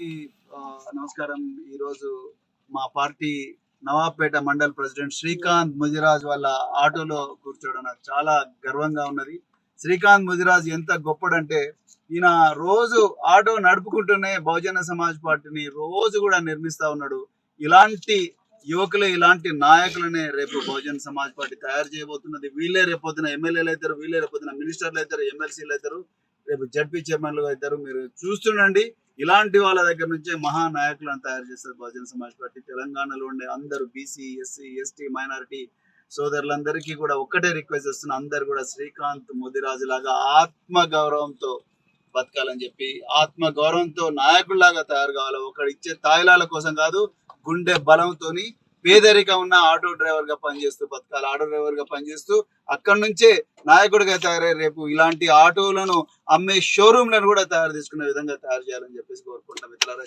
అందరికీ ఆ, నమస్కారం. ఈరోజు మా పార్టీ నవాబ్పేట మండల్ ప్రెసిడెంట్ శ్రీకాంత్ ముదిరాజ్ వాళ్ళ ఆటోలో కూర్చోవడం నాకు చాలా గర్వంగా ఉన్నది. శ్రీకాంత్ ముదిరాజ్ ఎంత గొప్పడంటే ఈయన రోజు ఆటో నడుపుకుంటూనే బహుజన సమాజ్ పార్టీని రోజు కూడా నిర్మిస్తా ఉన్నాడు. ఇలాంటి యువకులు ఇలాంటి నాయకులనే రేపు బహుజన సమాజ్ పార్టీ తయారు చేయబోతున్నది. వీళ్ళే రేపొద్దున ఎమ్మెల్యేలు అవుతారు వీళ్ళే రేపొద్దున మినిస్టర్లు అవుతారు ఎమ్మెల్సీలు అవుతారు రేపు జడ్పీ చైర్మన్లు ఇద్దరు మీరు చూస్తుండండి. ఇలాంటి వాళ్ళ దగ్గర నుంచే మహా నాయకులను తయారు చేస్తారు బహుజన సమాజ్ పార్టీ. తెలంగాణలో ఉండే అందరూ బీసీ ఎస్సీ ఎస్టీ మైనారిటీ సోదరులందరికీ కూడా ఒక్కటే రిక్వెస్ట్ చేస్తున్నా అందరు కూడా శ్రీకాంత్ ముదిరాజు లాగా ఆత్మ గౌరవంతో బతకాలని చెప్పి ఆత్మ గౌరవంతో నాయకుల్లాగా తయారు కావాలి? ఒకడు ఇచ్చే తాయిలాల కోసం కాదు గుండె బలంతోని పేదరికం ఉన్న ఆటో డ్రైవర్గా పనిచేస్తూ బతకాలి. ఆటో డ్రైవర్గా పనిచేస్తూ అక్కడి నుంచే నాయకుడిగా తయారై రేపు ఇలాంటి ఆటోలను అమ్మే షోరూమ్లను కూడా తయారు చేసుకునే విధంగా తయారు చేయాలని చెప్పేసి కోరుకుంటాం మిత్రులారా